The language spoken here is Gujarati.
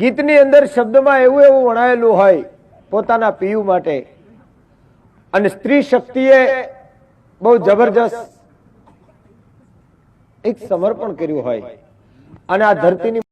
ગીતની અંદર શબ્દમાં એવું એવું વણાયેલું હોય પોતાના પીયુ માટે. અને સ્ત્રી શક્તિએ બહુ જબરજસ્ત એક સમર્પણ કર્યું હોય. અને આ ધરતીની